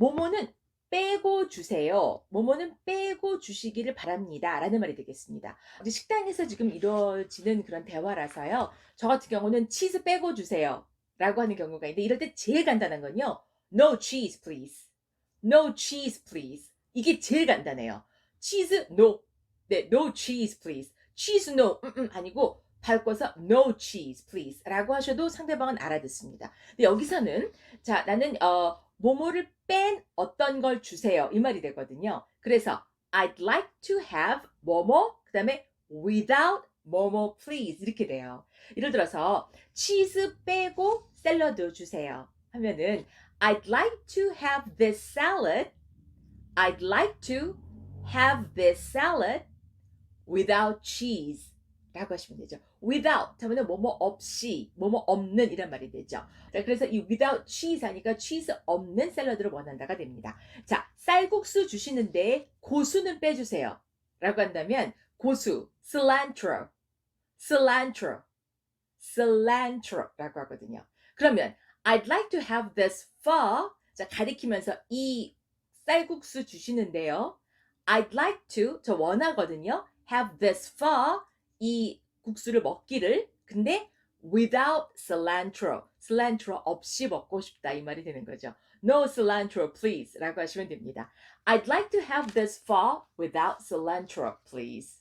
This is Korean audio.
뭐뭐는 빼고 주세요. 뭐뭐는 빼고 주시기를 바랍니다. 라는 말이 되겠습니다. 식당에서 지금 이루어지는 그런 대화라서요. 저 같은 경우는 치즈 빼고 주세요. 라고 하는 경우가 있는데 이럴 때 제일 간단한 건요. No cheese, please. No cheese, please. 이게 제일 간단해요. 치즈, no. 네, no cheese, please. cheese, no. 음, 음, 아니고 바꿔서 no cheese, please. 라고 하셔도 상대방은 알아듣습니다. 근데 여기서는 자, 나는 어 뭐뭐를 뺀 어떤 걸 주세요. 이 말이 되거든요. 그래서 I'd like to have 뭐뭐 그 다음에 without 뭐뭐 please 이렇게 돼요. 예를 들어서 치즈 빼고 샐러드 주세요. 하면은 I'd like to have this salad. I'd like to have this salad without cheese. 라고 하시면 되죠. without 하면은 뭐뭐 없이, 뭐뭐 없는 이란 말이 되죠. 자, 그래서 이 without cheese 하니까 cheese 없는 샐러드를 원한다가 됩니다. 자, 쌀국수 주시는데 고수는 빼주세요. 라고 한다면 고수, cilantro, cilantro, cilantro라고 하거든요. 그러면 I'd like to have this for 자, 가리키면서 이 쌀국수 주시는데요. I'd like to 저 원하거든요. have this for 이 국수를 먹기를 근데 without cilantro cilantro 없이 먹고 싶다 이 말이 되는 거죠. No cilantro please 라고 하시면 됩니다. I'd like to have this for without cilantro please.